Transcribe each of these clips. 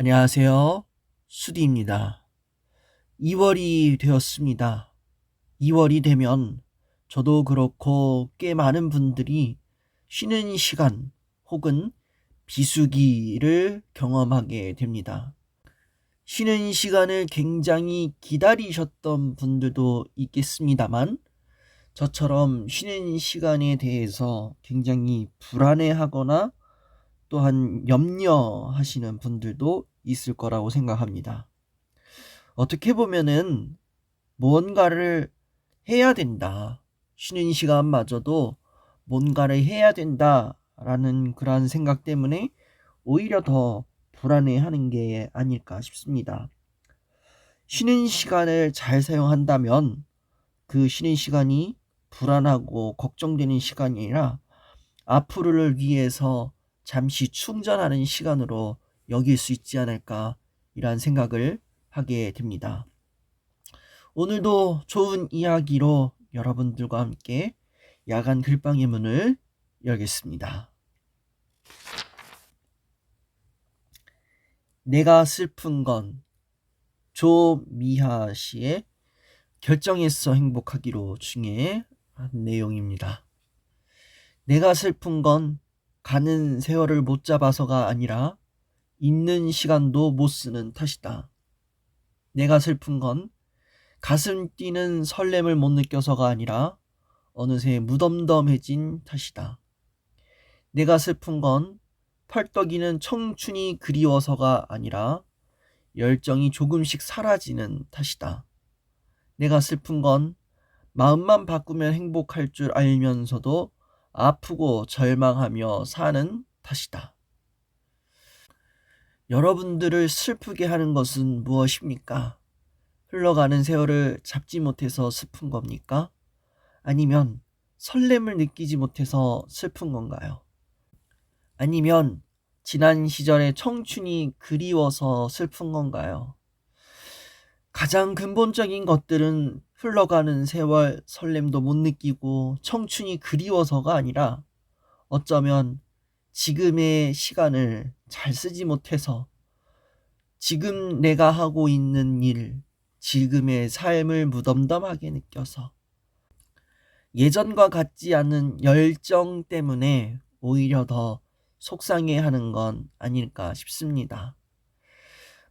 안녕하세요. 수디입니다. 2월이 되었습니다. 2월이 되면 저도 그렇고 꽤 많은 분들이 쉬는 시간 혹은 비수기를 경험하게 됩니다. 쉬는 시간을 굉장히 기다리셨던 분들도 있겠습니다만 저처럼 쉬는 시간에 대해서 굉장히 불안해하거나 또한 염려하시는 분들도 있을 거라고 생각합니다. 어떻게 보면은 뭔가를 해야 된다. 쉬는 시간마저도 뭔가를 해야 된다라는 그러한 생각 때문에 오히려 더 불안해하는 게 아닐까 싶습니다. 쉬는 시간을 잘 사용한다면 그 쉬는 시간이 불안하고 걱정되는 시간이 아니라 앞으로를 위해서 잠시 충전하는 시간으로 여길 수 있지 않을까 이런 생각을 하게 됩니다. 오늘도 좋은 이야기로 여러분들과 함께 야간 글방의 문을 열겠습니다. 내가 슬픈 건 조미하 씨의 결정했어 행복하기로 중에 한 내용입니다. 내가 슬픈 건 가는 세월을 못 잡아서가 아니라 있는 시간도 못 쓰는 탓이다. 내가 슬픈 건 가슴 뛰는 설렘을 못 느껴서가 아니라 어느새 무덤덤해진 탓이다. 내가 슬픈 건 펄떡이는 청춘이 그리워서가 아니라 열정이 조금씩 사라지는 탓이다. 내가 슬픈 건 마음만 바꾸면 행복할 줄 알면서도 아프고 절망하며 사는 탓이다. 여러분들을 슬프게 하는 것은 무엇입니까? 흘러가는 세월을 잡지 못해서 슬픈 겁니까? 아니면 설렘을 느끼지 못해서 슬픈 건가요? 아니면 지난 시절의 청춘이 그리워서 슬픈 건가요? 가장 근본적인 것들은 흘러가는 세월 설렘도 못 느끼고 청춘이 그리워서가 아니라 어쩌면 지금의 시간을 잘 쓰지 못해서 지금 내가 하고 있는 일, 지금의 삶을 무덤덤하게 느껴서 예전과 같지 않은 열정 때문에 오히려 더 속상해 하는 건 아닐까 싶습니다.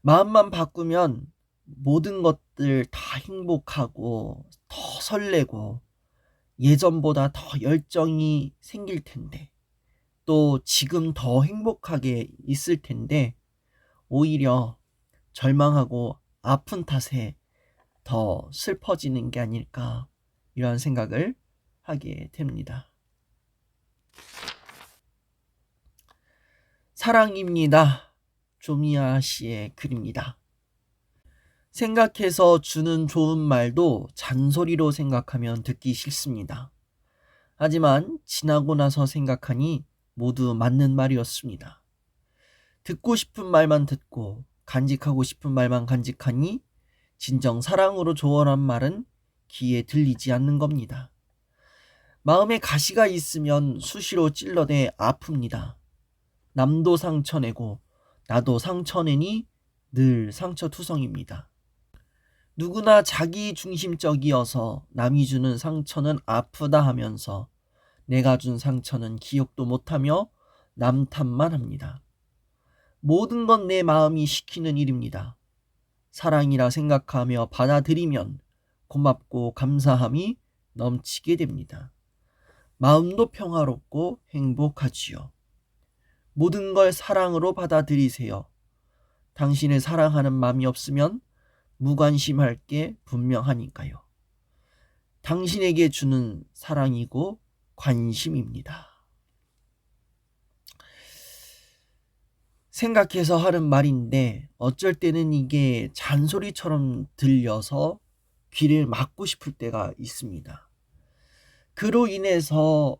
마음만 바꾸면 모든 것들 다 행복하고 더 설레고 예전보다 더 열정이 생길 텐데 또 지금 더 행복하게 있을 텐데 오히려 절망하고 아픈 탓에 더 슬퍼지는 게 아닐까 이런 생각을 하게 됩니다. 사랑입니다. 조미아 씨의 글입니다. 생각해서 주는 좋은 말도 잔소리로 생각하면 듣기 싫습니다. 하지만 지나고 나서 생각하니 모두 맞는 말이었습니다. 듣고 싶은 말만 듣고 간직하고 싶은 말만 간직하니 진정 사랑으로 조언한 말은 귀에 들리지 않는 겁니다. 마음에 가시가 있으면 수시로 찔러대 아픕니다. 남도 상처내고 나도 상처내니 늘 상처투성입니다. 누구나 자기 중심적이어서 남이 주는 상처는 아프다 하면서 내가 준 상처는 기억도 못하며 남 탓만 합니다. 모든 건 내 마음이 시키는 일입니다. 사랑이라 생각하며 받아들이면 고맙고 감사함이 넘치게 됩니다. 마음도 평화롭고 행복하지요. 모든 걸 사랑으로 받아들이세요. 당신을 사랑하는 마음이 없으면 무관심할 게 분명하니까요. 당신에게 주는 사랑이고 관심입니다. 생각해서 하는 말인데 어쩔 때는 이게 잔소리처럼 들려서 귀를 막고 싶을 때가 있습니다. 그로 인해서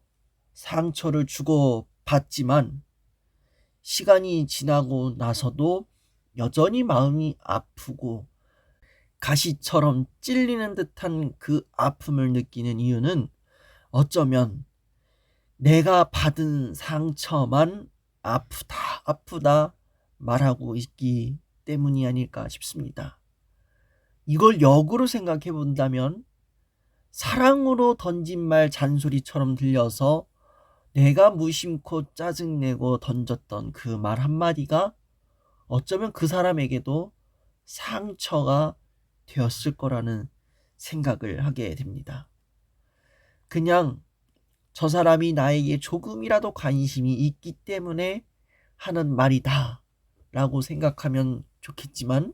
상처를 주고 받지만 시간이 지나고 나서도 여전히 마음이 아프고 가시처럼 찔리는 듯한 그 아픔을 느끼는 이유는 어쩌면 내가 받은 상처만 아프다, 아프다 말하고 있기 때문이 아닐까 싶습니다. 이걸 역으로 생각해 본다면 사랑으로 던진 말 잔소리처럼 들려서 내가 무심코 짜증내고 던졌던 그 말 한마디가 어쩌면 그 사람에게도 상처가 되었을 거라는 생각을 하게 됩니다. 그냥 저 사람이 나에게 조금이라도 관심이 있기 때문에 하는 말이다 라고 생각하면 좋겠지만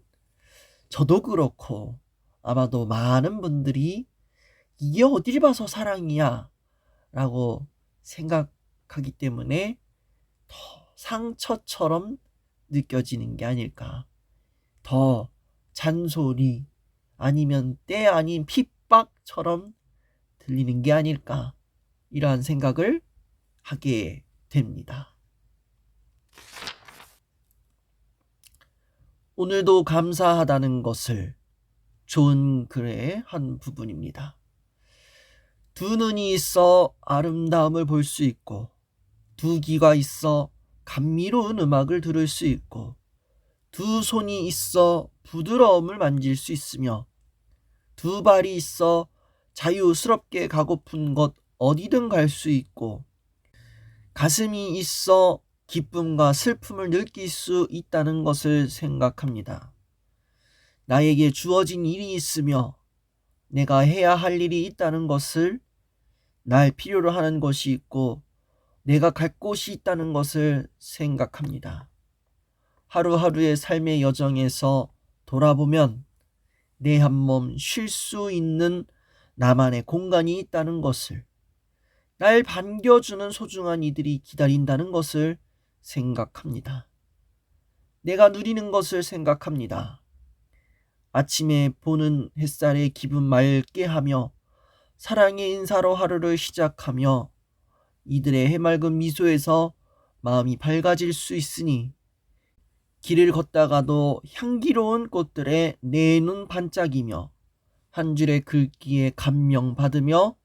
저도 그렇고 아마도 많은 분들이 이게 어딜 봐서 사랑이야 라고 생각하기 때문에 더 상처처럼 느껴지는 게 아닐까. 더 잔소리 아니면 때 아닌 핍박처럼 들리는 게 아닐까. 이러한 생각을 하게 됩니다. 오늘도 감사하다는 것을 좋은 글의 한 부분입니다. 두 눈이 있어 아름다움을 볼 수 있고, 두 귀가 있어 감미로운 음악을 들을 수 있고, 두 손이 있어 부드러움을 만질 수 있으며, 두 발이 있어 자유스럽게 가고픈 곳 어디든 갈 수 있고, 가슴이 있어 기쁨과 슬픔을 느낄 수 있다는 것을 생각합니다. 나에게 주어진 일이 있으며 내가 해야 할 일이 있다는 것을 날 필요로 하는 것이 있고 내가 갈 곳이 있다는 것을 생각합니다. 하루하루의 삶의 여정에서 돌아보면 내 한 몸 쉴 수 있는 나만의 공간이 있다는 것을 날 반겨주는 소중한 이들이 기다린다는 것을 생각합니다. 내가 누리는 것을 생각합니다. 아침에 보는 햇살에 기분 맑게 하며 사랑의 인사로 하루를 시작하며 이들의 해맑은 미소에서 마음이 밝아질 수 있으니 길을 걷다가도 향기로운 꽃들의 내 눈 반짝이며 한 줄의 글귀에 감명받으며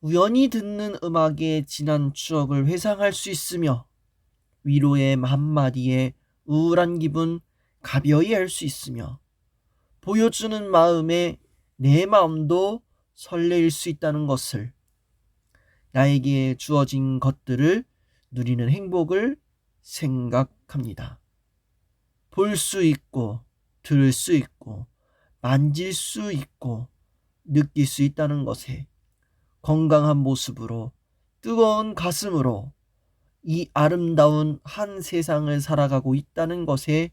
우연히 듣는 음악의 지난 추억을 회상할 수 있으며 위로의 한마디에 우울한 기분 가벼이 할 수 있으며 보여주는 마음에 내 마음도 설레일 수 있다는 것을 나에게 주어진 것들을 누리는 행복을 생각합니다. 볼 수 있고 들을 수 있고 만질 수 있고 느낄 수 있다는 것에 건강한 모습으로 뜨거운 가슴으로 이 아름다운 한 세상을 살아가고 있다는 것에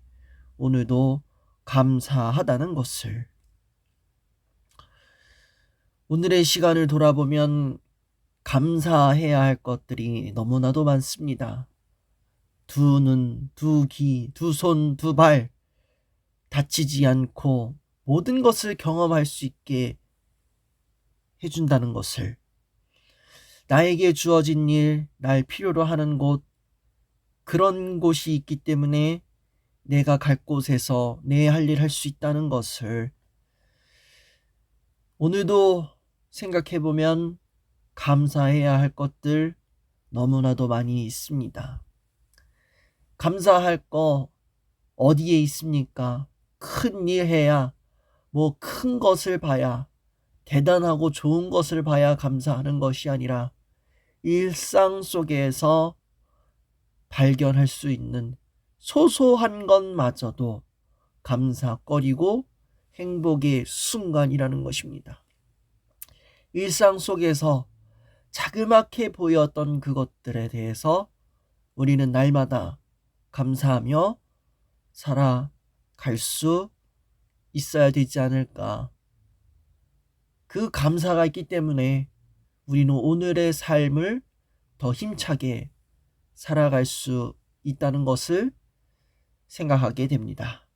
오늘도 감사하다는 것을 오늘의 시간을 돌아보면 감사해야 할 것들이 너무나도 많습니다. 두 눈, 두 귀, 두 손, 두 발, 다치지 않고 모든 것을 경험할 수 있게 해준다는 것을 나에게 주어진 일, 날 필요로 하는 곳, 그런 곳이 있기 때문에 내가 갈 곳에서 내 할 일 할 수 있다는 것을 오늘도 생각해 보면 감사해야 할 것들 너무나도 많이 있습니다. 감사할 거 어디에 있습니까? 큰 일 해야, 뭐 큰 것을 봐야, 대단하고 좋은 것을 봐야 감사하는 것이 아니라 일상 속에서 발견할 수 있는 소소한 것마저도 감사거리고 행복의 순간이라는 것입니다. 일상 속에서 자그맣게 보였던 그것들에 대해서 우리는 날마다 감사하며 살아갈 수 있어야 되지 않을까. 그 감사가 있기 때문에 우리는 오늘의 삶을 더 힘차게 살아갈 수 있다는 것을 생각하게 됩니다.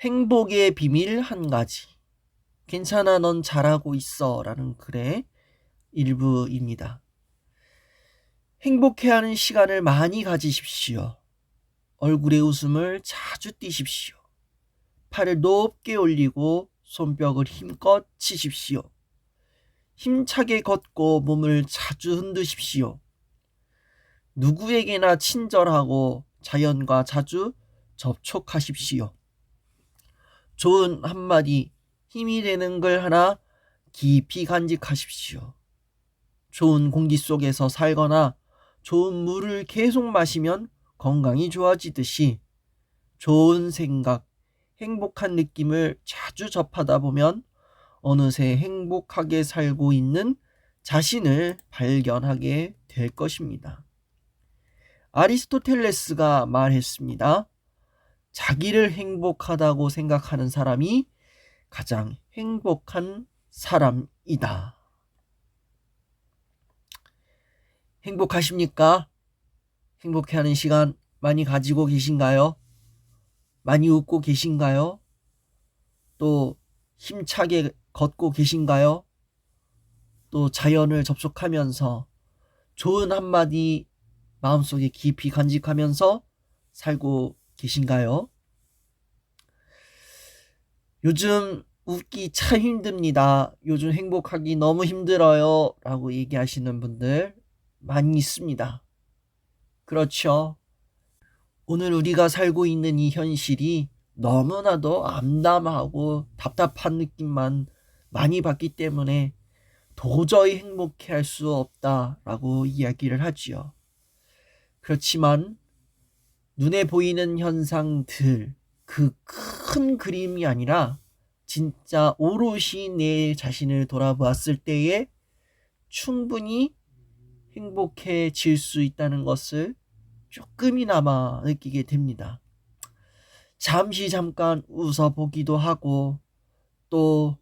행복의 비밀 한 가지. 괜찮아, 넌 잘하고 있어. 라는 글의 일부입니다. 행복해하는 시간을 많이 가지십시오. 얼굴에 웃음을 자주 띠십시오. 팔을 높게 올리고 손뼉을 힘껏 치십시오. 힘차게 걷고 몸을 자주 흔드십시오. 누구에게나 친절하고 자연과 자주 접촉하십시오. 좋은 한마디 힘이 되는 걸 하나 깊이 간직하십시오. 좋은 공기 속에서 살거나 좋은 물을 계속 마시면 건강이 좋아지듯이 좋은 생각, 행복한 느낌을 자주 접하다 보면 어느새 행복하게 살고 있는 자신을 발견하게 될 것입니다. 아리스토텔레스가 말했습니다. 자기를 행복하다고 생각하는 사람이 가장 행복한 사람이다. 행복하십니까? 행복해하는 시간 많이 가지고 계신가요? 많이 웃고 계신가요? 또 힘차게 걷고 계신가요? 또 자연을 접촉하면서 좋은 한마디 마음속에 깊이 간직하면서 살고 계신가요? 요즘 웃기 참 힘듭니다. 요즘 행복하기 너무 힘들어요. 라고 얘기하시는 분들 많이 있습니다. 그렇죠. 오늘 우리가 살고 있는 이 현실이 너무나도 암담하고 답답한 느낌만 많이 받기 때문에 도저히 행복해 할 수 없다라고 이야기를 하지요. 그렇지만 눈에 보이는 현상들, 그 큰 그림이 아니라 진짜 오롯이 내 자신을 돌아보았을 때에 충분히 행복해질 수 있다는 것을 조금이나마 느끼게 됩니다. 잠시 잠깐 웃어보기도 하고 또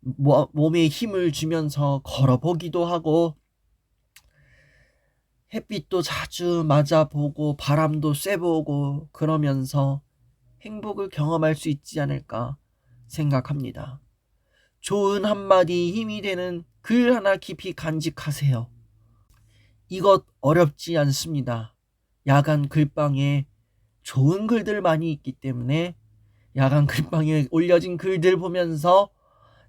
몸에 힘을 주면서 걸어보기도 하고 햇빛도 자주 맞아보고 바람도 쐬보고 그러면서 행복을 경험할 수 있지 않을까 생각합니다. 좋은 한마디 힘이 되는 글 하나 깊이 간직하세요. 이것 어렵지 않습니다. 야간 글방에 좋은 글들 많이 있기 때문에 야간 글방에 올려진 글들 보면서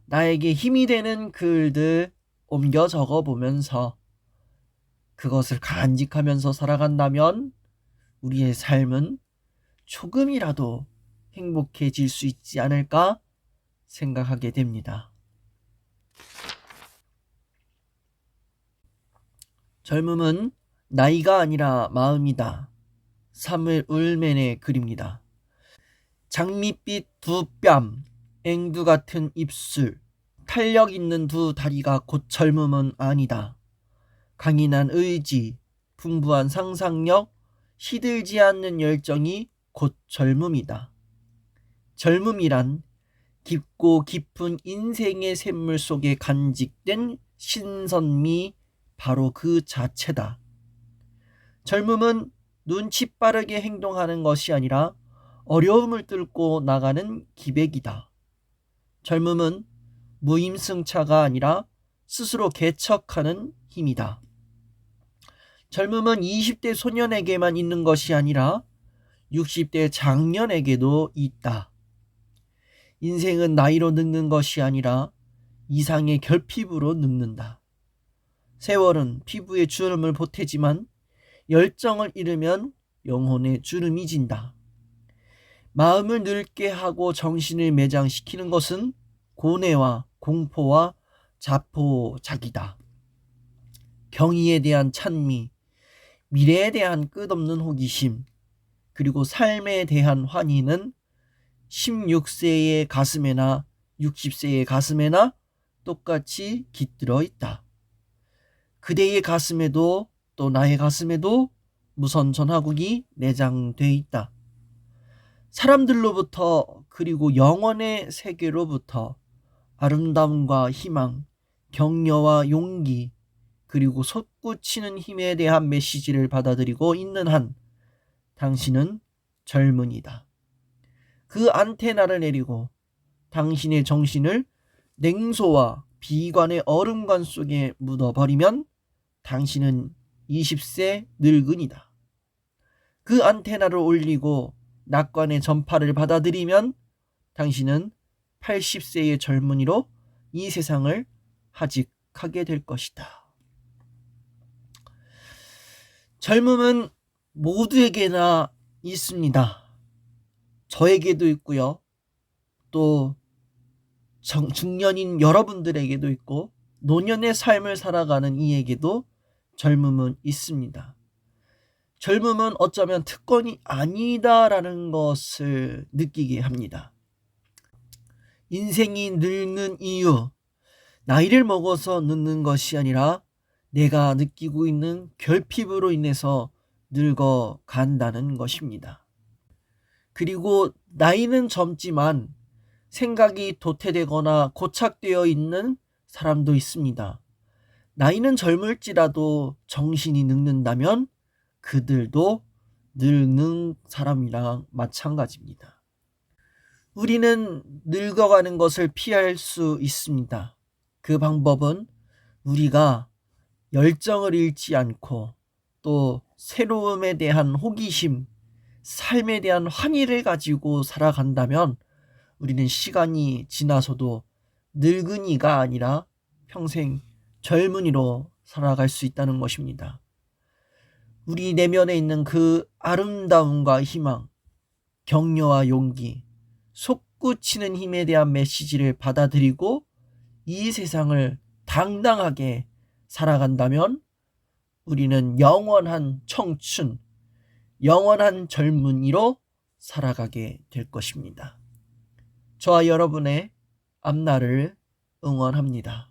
나에게 힘이 되는 글들 옮겨 적어 보면서 그것을 간직하면서 살아간다면 우리의 삶은 조금이라도 행복해질 수 있지 않을까 생각하게 됩니다. 젊음은 나이가 아니라 마음이다. 사물 울맨의 글입니다. 장밋빛 두 뺨, 앵두 같은 입술, 탄력 있는 두 다리가 곧 젊음은 아니다. 강인한 의지, 풍부한 상상력, 시들지 않는 열정이 곧 젊음이다. 젊음이란 깊고 깊은 인생의 샘물 속에 간직된 신선미 바로 그 자체다. 젊음은 눈치 빠르게 행동하는 것이 아니라 어려움을 뚫고 나가는 기백이다. 젊음은 무임승차가 아니라 스스로 개척하는 힘이다. 젊음은 20대 소년에게만 있는 것이 아니라 60대 장년에게도 있다. 인생은 나이로 늙는 것이 아니라 이상의 결핍으로 늙는다. 세월은 피부에 주름을 보태지만 열정을 잃으면 영혼의 주름이 진다. 마음을 늙게 하고 정신을 매장시키는 것은 고뇌와 공포와 자포자기다. 경의에 대한 찬미, 미래에 대한 끝없는 호기심, 그리고 삶에 대한 환희는 16세의 가슴에나 60세의 가슴에나 똑같이 깃들어 있다. 그대의 가슴에도 또 나의 가슴에도 무선 전화국이 내장돼 있다. 사람들로부터 그리고 영원의 세계로부터 아름다움과 희망, 격려와 용기, 그리고 솟구치는 힘에 대한 메시지를 받아들이고 있는 한 당신은 젊은이다. 그 안테나를 내리고 당신의 정신을 냉소와 비관의 얼음관 속에 묻어버리면 당신은 20세 늙은이다. 그 안테나를 올리고 낙관의 전파를 받아들이면 당신은 80세의 젊은이로 이 세상을 하직하게 될 것이다. 젊음은 모두에게나 있습니다. 저에게도 있고요. 또 정- 중년인 여러분들에게도 있고 노년의 삶을 살아가는 이에게도 젊음은 있습니다. 젊음은 어쩌면 특권이 아니다라는 것을 느끼게 합니다. 인생이 늙는 이유, 나이를 먹어서 늙는 것이 아니라 내가 느끼고 있는 결핍으로 인해서 늙어 간다는 것입니다. 그리고 나이는 젊지만 생각이 도태되거나 고착되어 있는 사람도 있습니다. 나이는 젊을지라도 정신이 늙는다면 그들도 늙는 사람이랑 마찬가지입니다. 우리는 늙어가는 것을 피할 수 있습니다. 그 방법은 우리가 열정을 잃지 않고 또 새로움에 대한 호기심, 삶에 대한 환희를 가지고 살아간다면 우리는 시간이 지나서도 늙은이가 아니라 평생 젊은이로 살아갈 수 있다는 것입니다. 우리 내면에 있는 그 아름다움과 희망, 격려와 용기, 솟구치는 힘에 대한 메시지를 받아들이고 이 세상을 당당하게 살아간다면 우리는 영원한 청춘, 영원한 젊은이로 살아가게 될 것입니다. 저와 여러분의 앞날을 응원합니다.